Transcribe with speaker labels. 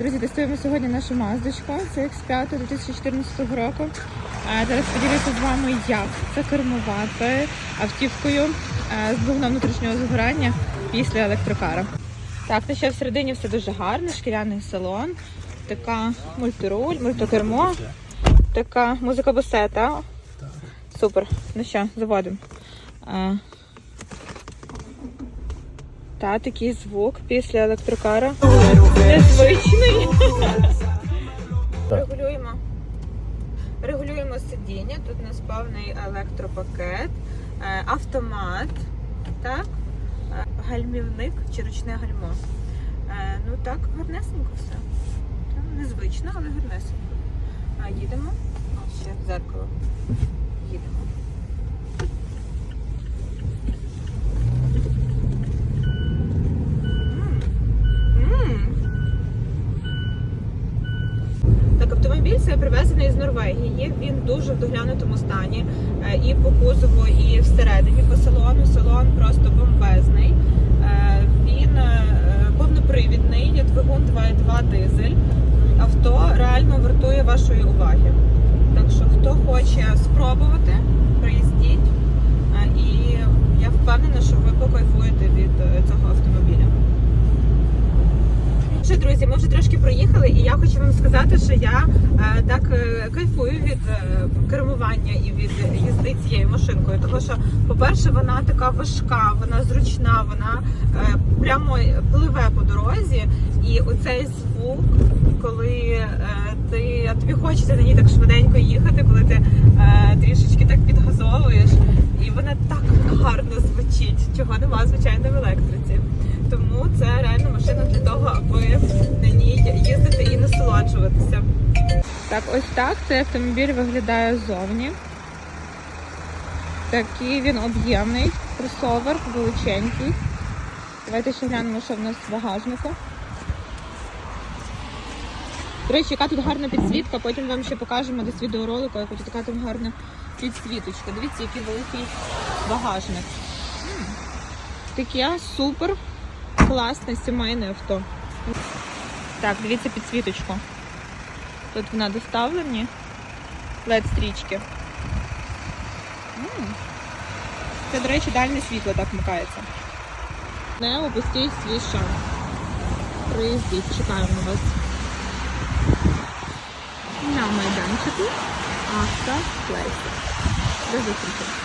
Speaker 1: Друзі, тестуємо сьогодні нашу маздочку. Це X5 2014 року. Е, Зараз поділюся з вами, як це кермувати автівкою е, з двигуном внутрішнього згорання після електрокара. Так, ще всередині все дуже гарно, шкіряний салон, така мультируль, мультикермо, така музика босета. Супер. Ну що, заводимо. Та такий звук після електрокара. Незвичний. Регулюємо. Регулюємо сидіння. Тут у нас повний електропакет, е, автомат, так, е, гальмівник чи ручне гальмо. Е, Ну так, гарнесенько все. Незвично, але гарнесенько. А їдемо. Ще дзеркало. Їдемо. М. Так, автомобіль це привезений з Норвегії. Він дуже в доглянутому стані. Е, І по кузову, і всередині по салону. Салон просто бомбезний. Е, Він е, повнопривідний, є двигун 2.2 дизель. Авто реально вартує вашої уваги. Так що, хто хоче спробувати, приїздіть. І я впевнена, що ви покайфуєте від цього я хочу вам сказати, що я е, так е, кайфую від е, кермування і від їзди цією машинкою. Тому що, по-перше, вона така важка, вона зручна, вона прямо пливе по дорозі. І оцей звук, коли ти тобі хочеться на ній так швиденько їхати, коли ти трішечки так підгазовуєш, і вона так гарно звучить, чого нема звичайно в електриці. Тому це реально машина для того, аби насолоджуватися. Так, ось так цей автомобіль виглядає ззовні. Такий він об'ємний, кросовер, величенький. Давайте ще глянемо, що в нас в багажнику. До речі, яка тут гарна підсвітка, потім вам ще покажемо десь відеоролику, як ось така там гарна підсвіточка. Дивіться, який великий багажник. Таке супер класне сімейне авто. Так, дивіться підсвіточку. Тут вона доставлені. led стрічки. Це, до речі, дальне світло так вмикається. Не опустіть свій шанс. Приїздіть, чекаємо вас. На майданчику Автоплейс. До зустрічі.